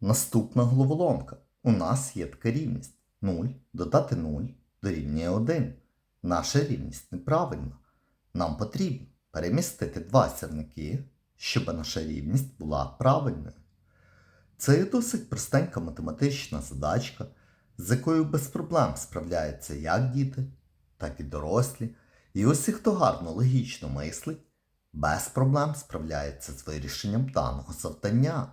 Наступна головоломка. У нас є така рівність. 0 додати 0 дорівнює 1. Наша рівність неправильна. Нам потрібно перемістити два сірники, щоб наша рівність була правильною. Це досить простенька математична задачка, з якою без проблем справляються як діти, так і дорослі. І усі, хто гарно логічно мислить, без проблем справляється з вирішенням даного завдання.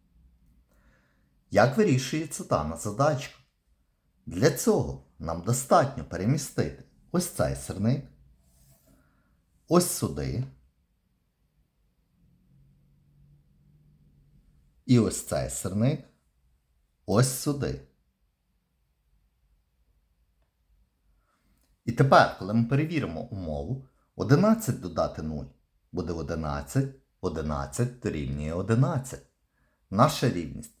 Як вирішується дана задачка? Для цього нам достатньо перемістити ось цей сирник, ось сюди. І ось цей сирник ось сюди. І тепер, коли ми перевіримо умову, 11 додати 0 буде 11, 11 дорівнює 11. Наша рівність